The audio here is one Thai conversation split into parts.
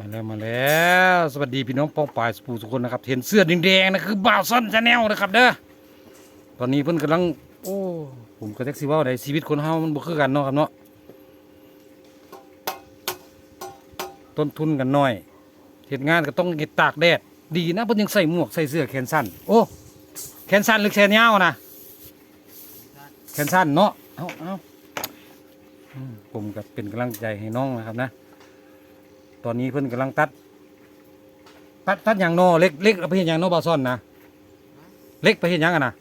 มาแล้วมาแล้ว สวัสดีพี่น้องป้องปายสปูทุกคนนะครับเห็นเสื้อแดงๆนะคือบ่าวซ่อนชาแนลนะครับเด้อตอนนี้เพิ่นกำลัง โอ้ผมก็แท็กซี่ว่าในชีวิตคนเฮามันบ่คือกันเนาะครับเนาะต้นทุนกันน้อยเหตุงานก็ต้องเก็บตากแดดดีนะเพิ่นยังใส่หมวกใส่เสื้อแขนสั้นโอ้แขนสั้นหรือแขนยาวนะแขนสั้นเนาะเอาเอาผมก็เป็นกำลังใจให้น้องนะครับนะ ตอนนี้เพิ่นกำลังตัด ตัดตัดอย่างโนเล็กเล็กเอาไปเห็นอย่างโนบาซ่อนนะเล็กไปเห็นอย่างกันนะ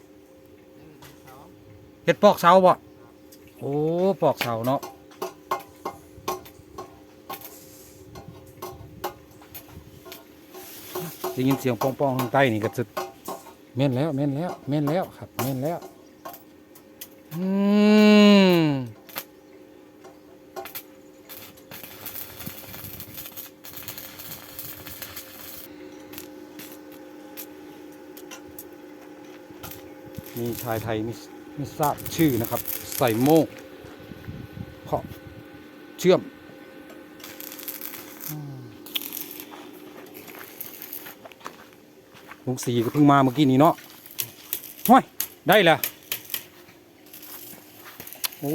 เห็ดปอกเสาบ่โอ้ปอกเสาเนาะได้ยินเสียงปองปองข้างใต้นี่ก็จะแม่นแล้วแม่นแล้วแม่นแล้วครับแม่นแล้วอืม ชายไทยไม่ไม่ทราบชื่อนะครับ ใส่โม่งเพาะเชื่อมลุงสีก็เพิ่งมาเมื่อกี้นี้เนาะห้อยได้แล้วโอ้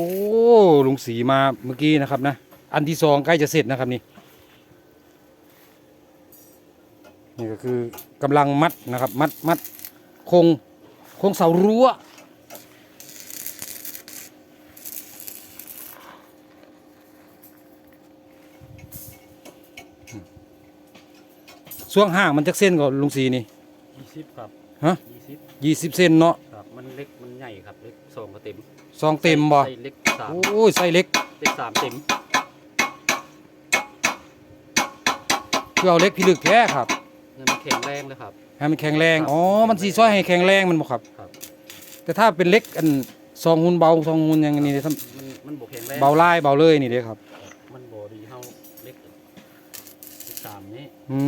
ลุงสีมาเมื่อกี้นะครับนะ อันที่สองใกล้จะเสร็จนะครับนี่นี่ก็คือกำลังมัดนะครับ มัดมัดคง โครงเสารั้วช่วงห่างมันจักเส้นก่อนลุงสีนี่ยี่สิบครับฮะยี่สิบยี่สิบเส้นเนาะครับมันเล็กมันใหญ่ครับเล็กสองก็เต็มซองเต็มบ่ไส้เล็กสามโอ้ยไส้เล็กเล็กสามเต็มเพื่อเอาเล็กพิลึกแท้ครับ เงินมันแข็งแรงเลยครับ ให้มันแข็งแรง อ๋อ มันสีซ้อยให้แข็งแรงมันบ่ครับ ครับ แต่ถ้าเป็นเล็กอันซองหุ่นเบาซองหุ่นอย่างนี้เด้ทมันมันบวแข็งแรงำเบาลายเบาเลยนี่เด้ครับ มันบดีเท่าเล็กเล็กสามนี่อื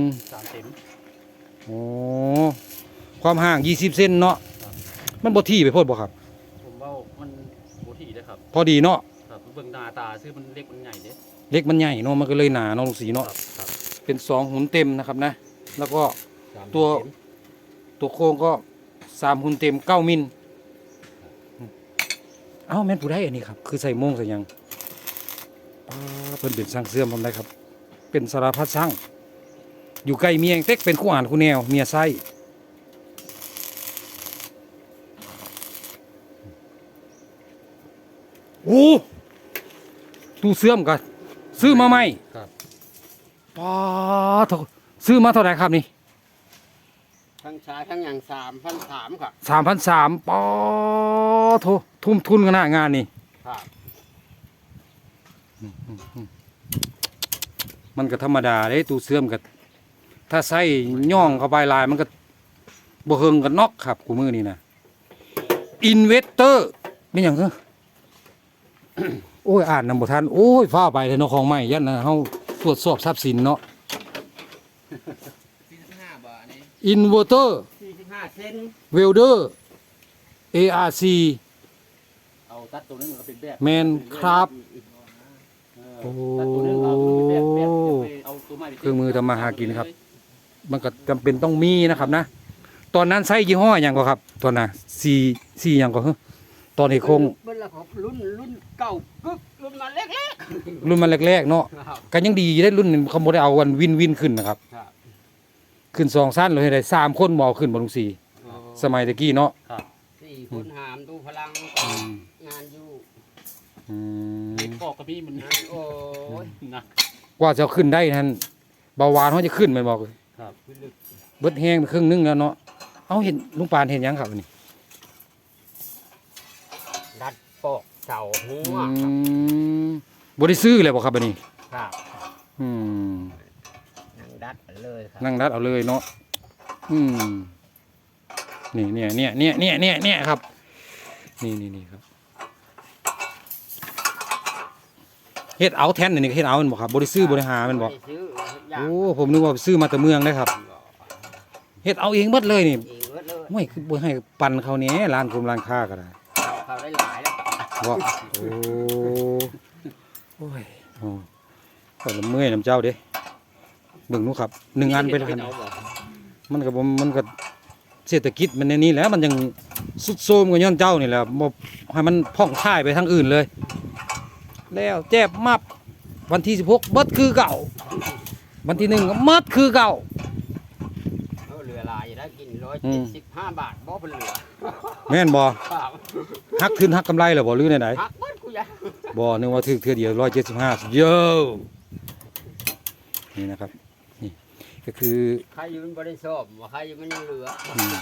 ม สามเต็มโอ้ความห่างยี่สิบเส้นเนาะ ครับ มันบ่ที่ไปโพดบ่ครับ ผมว่ามันโบถี่เลยครับ พอดีเนาะ ครับเบิ่งหน้าตาซื้อมันเล็กมันใหญ่เด้เล็กมันใหญ่เนาะ มันก็เลยหนาเนาะลุงสีคเนาะรับครับ เป็นสองหุ่นเต็มนะครับนะ แล้วก็สามตัวเต็มตัวโครงก็สามหุ่นเต็มเก้ามิลเอ้าแม่นผู้ได้อันนี้ครับ คือใส่โม่งใส่หยังป้าเพิ่นเป็นช่างเสื่อมทำได้ครับ เป็นสารพัดช่าง อยู่ใกล้เมียงเต็กเป็นคู่อ่านคู่แนวเมียไส้โอ้ตู้เสื่อมกันซื้อมาไหมครับ ป้าเถอะซื้อมาเท่าไหร่ครับนี่ทั้งชายทั้งอย่างสามพันสามครับสามพันสามป้าโททุ่มทุนขนาดงานนี่ครับมันก็ธรรมดาเด้ตู้เสื่อมกับถ้าใส่ย่องเข้าไปลายมันก็บ่เฮิงกันนอกครับกูมือนี่นะอินเวสเตอร์ไม่อย่างเงี้โอ้ยอ่านนำบ่ทันโอ้ยฟ้าไปเลยเนาะของใหม่ยันนะเฮา ตรวจสอบทรัพย์สินเนาะสี่สิบห้าบาทนี้อินเวอร์เตอร์สี่สิบห้าเซนเวลเดอร์ ARC เอาตัดตัวนึงมันก็เป็นแบบแมนครับเออตัดตัวนึงเอาตัวนึงเป็นแบบแบบจะไปเอาตัวใหม่ไปติดเครื่องมือทำมาหากินครับ มันก็จำเป็นต้องมีนะครับนะ ตอนนั้นใช้ยี่ห้ออย่างก็ครับ ตอนน่ะสี่สี่อย่างก็เฮ้อตอนนี้คงเบิ้ลละของรุ่นรุ่นเก่ากึก รุ่นมาเล็กรุ่นมันแรกๆเนาะๆครับก็ยังดีได้รุ่นหนึงเขาบ่ได้เอาวันวินวินขึ้นนะครับ ครับขึ้นสองสั้นเลยได้สามคนบเอกขึ้นบนลุงสี่สมัยตะกี้เนาะสี่คนหามดูพลังงานอยู่อืมเล็กปอกกระบี่มันงานโอ้ยนะกว่าจะเอาขึ้นได้ท่านเบาหวานเขาจะขึ้นแมันบอกครับเบิดแห้งไปครึ่งนึงแล้วเนาะเอาเห็นลุงปานเห็นยังครับอันนี้ ดัดปอก เสาหัอืวครับมบ่ได้ซื้อเลยบ่ครับอันนี้ครับอืมนั่งดัดเลยครับนั่งรัดเอาเลยเนาะอืมนี่เนี่ยเนี่ยเนี่ยเนี่ยเนี่ยเนี่ยครับ นี่นี่นี่ครับเฮ็ดเอาแทนอันนี้ก็เฮ็ดเอาแมันบอกครับบริซื้อบริหารแมันบอกไม่ซื้ออยากโอ้ผมนึกว่าซื้อมาแต่เมืองได้ครับเฮ็ดเอาเองเบิดเลยนี่เองเบิดเลย ไม่คือบ่ให้ปันเขาเนี้ยร้านคุมร้านค้าก็ได้เอาเขาได้หลาย แล้วว่าโอ้โอ้ยโอ้ข่อยละเมื่อยน้ำเจ้าเด้เบิ่งหนู้ครับหนึ่งอันไปแล้วเฮ็กัดนเอาบ่มันก็บ่มันก็เศรษฐกิจมันในนี้แหล้วมันยังสุดโทรมกับย้อนเจ้านี่แหละบ่ให้มันพ่องท่ายไปทางอื่นเลย แล้วแจ็บมับวันที่16เบิดคือเก่า วันที่หนึ่งก็หมดคือเก่าเอาเหลือหลายอยู่ แล้วกินร้อยอืเจ็มดสิบห้าบาทบ่เป็นเหลือแม่นบ่ครับฮักขึ้นฮักกำไรเหรอบ่หรือไหนหักเบิดกูอยาๆบ่นึกว่าถึกเทื่อเดียว175เยอะนี่นะครับ นี่ก็คือ ใครอยู่มันบ่ได้ชอบว่าใครอยู่มันยังเหลืออม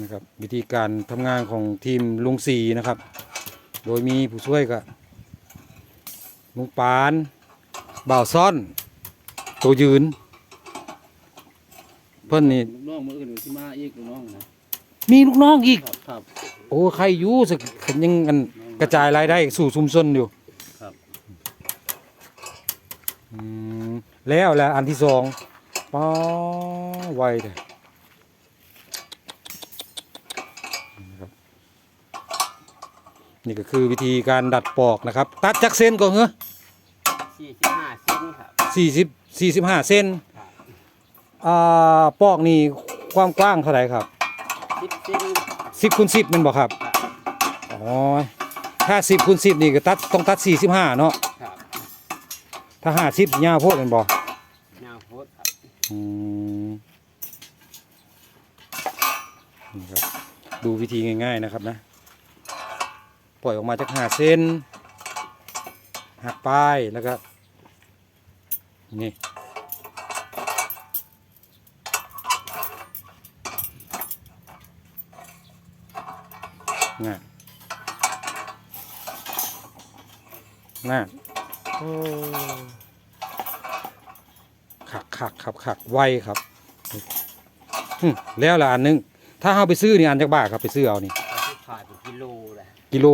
นะครับวิธีการทำงานของทีมลุงสีนะครับ โดยมีผู้ช่วยก็ลุงปาน บ่าวซ่อน ตัวยืน เพิ่นนี่ ลูกน้องมื้ออื่นสิมาอีกลูกน้องนะมีลูกน้องอีก ครับครับโอ้ใครอยู่สักยังกันกระจายรายได้สู่ชุมชนอยู่ครับอืมแล้วแหละอันที่สองป้าไวเลยนะครับนี่ก็คือวิธีการดัดปอกนะครับ ตัดจักเส้นก่อนเหรอสี่สิบห้าเซนครับสี่สิบสี่สิบห้าเส้นครับ อ่าปอกนี่ความกว้างเท่าไหร่ครับสิบเซนสิบคูณสิบมันบอกครับครับอ๋อถ้าสิบคูณสิบนี่ก็ตัดต้องตัดสี่สิบห้าเนาะครับถ้าห้าสิบยาวโพดแมันบอกแนวโพสครับอืมนี่ครับดูวิธีง่ายๆนะครับนะปล่อยออกมาจากหาเส้นหักป้ายแล้วก็นี่ น่ะน่ะโอ้ขักขักขับขักไวครับหึแล้วละอันหนึง ถ้าเอาไปซื้อนี่อันจากบาทครับไปซื้อเอานี่ก็ที่ขายเป็นกิโลเลยกิโล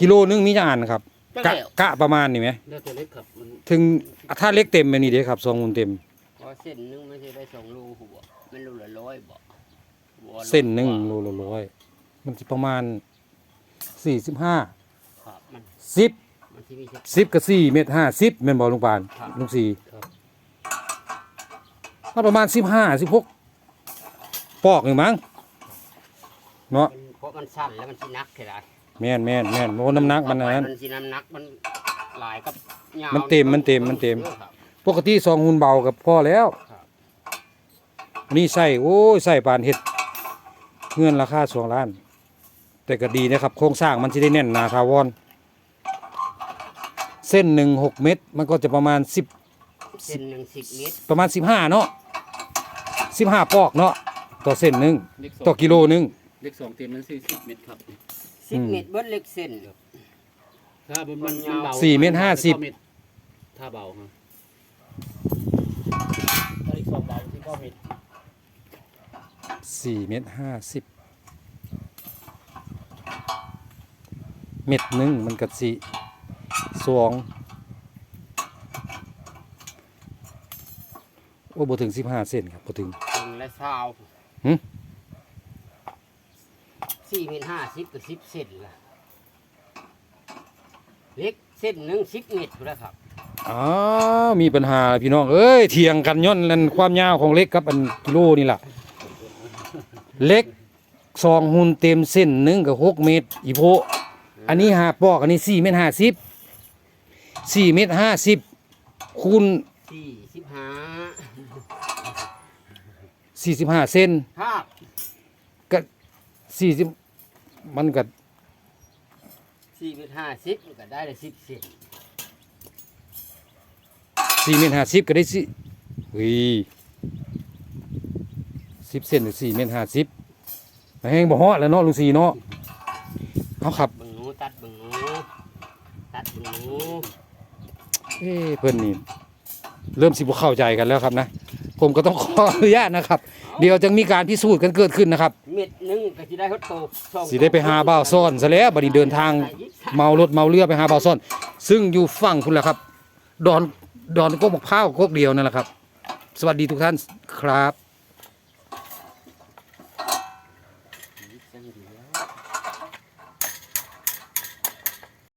กิโลนึงมีจะอันครับก็กะแล้วกะประมาณนี่ไหมเลือดตัวเล็กครับมันถึงถ้าเล็กเต็มแบบนี้เด้ครับสองมูลเต็มเพราะเส้นหนึงไม่ใช่ได้สองโลหัวมันโลละร้อยบ่หัวละเส้นหนึ่งกว่าโลละร้อย มันจะประมาณ สี่สิบห้าครับมันสิบมันที่มีแค่สิบกับสี่เมตรห้าสิบเมนบอลลุงปานครับ ลุงสี่ครับ ก็ประมาณสิบห้าสิบหกปอกหนึ่งมั้งเนาะมันเพราะมันสั้นแล้วมันสินักแค่ไหนแม่นแม่นแม่นโอ้น้ำหนักมันอันนั้น มันสิน้ำหนักมันหลายกับยาวมันเต็มมันเต็มมันเต็มออครับ ปกติสองหุ่นเบากับพ่อแล้ว ครับอันนี่ใส่โอ้ยใส่ปานเห็ดเงินราคาสองล้าน แต่ก็ดีนะครับ โครงสร้างมันจะได้แน่นหนาทาวอน เส้นหนึ่งหกเมตร มันก็จะประมาณสิบเส้นหนึ่งสิบเมตรประมาณสิบห้าเนาะสิบห้าปอกเนาะต่อเส้นหนึ่งเล็กสองต่อกิโลหนึ่งเล็กสองเต็มนั้น40เมตรครับสิบเมตรเบิ้เล็กเส้นถ้าบนมันมันยาวเบาสี่เมตรห้าสิบเมตรถ้าเบาฮะถ้าอีกสองเบาที่ก็เมตรสี่เมตรห้าสิบ เม็ดหนึ่งมันก็สี่สองโอ้บ่ถึงสิบห้าเซนครับบ่ถึงถึงและเช้าหึสี่เมตรห้าสิบกับสิบเส้นละเล็กเส้นหนึ่งสิบเมตรแล้วครับอ้าวมีปัญหาพี่น้องเอ้ยเถียงกันย้อนนั่นความยาวของเล็กกับอันกิโลนี่ล่ะเล็กสองหุ่นเต็มเส้นหนึ่งกับหกเมตร อีโพ อันนี้หาปอกอันนี้สี่เมตรห้าสิบสี่เมตรห้าสิบคูณสี่สิบห้าสี่สิบห้าเซนครับก็สี่สิบมันก็สี่เมตรห้าสิบก็ได้ละสิบเส้นสี่เมตรห้าสิบก็ได้สิเฮ้ยสิบเซนหรือสี่เมตรห้าสิบแห้งบ่ฮอดแล้วเนาะลุงสีเนาะเอาครับ เบิ่งหนูตัดเบิ่งหนูตัดเบิ่งหนู เอ้เพื่อนนี่เริ่มสิบ่เข้าใจกันแล้วครับนะ ผมก็ต้องขออนุญาตนะครับ เดี๋ยวจะมีการพิสูจน์กันเกิดขึ้นนะครับ เม็ดหนึ่งก็จะได้ฮอตโตสองสิได้ไปหาบ่าวซ่อนซะแล้วบัดนี้เดินทางเมารถเมาเรือไปหาบ่าวซ่อน ซึ่งอยู่ฝั่งคุณแหละครับ ดอนดอนกกมะพร้าวกกเดียวนั่นแหละครับ สวัสดีทุกท่านครับ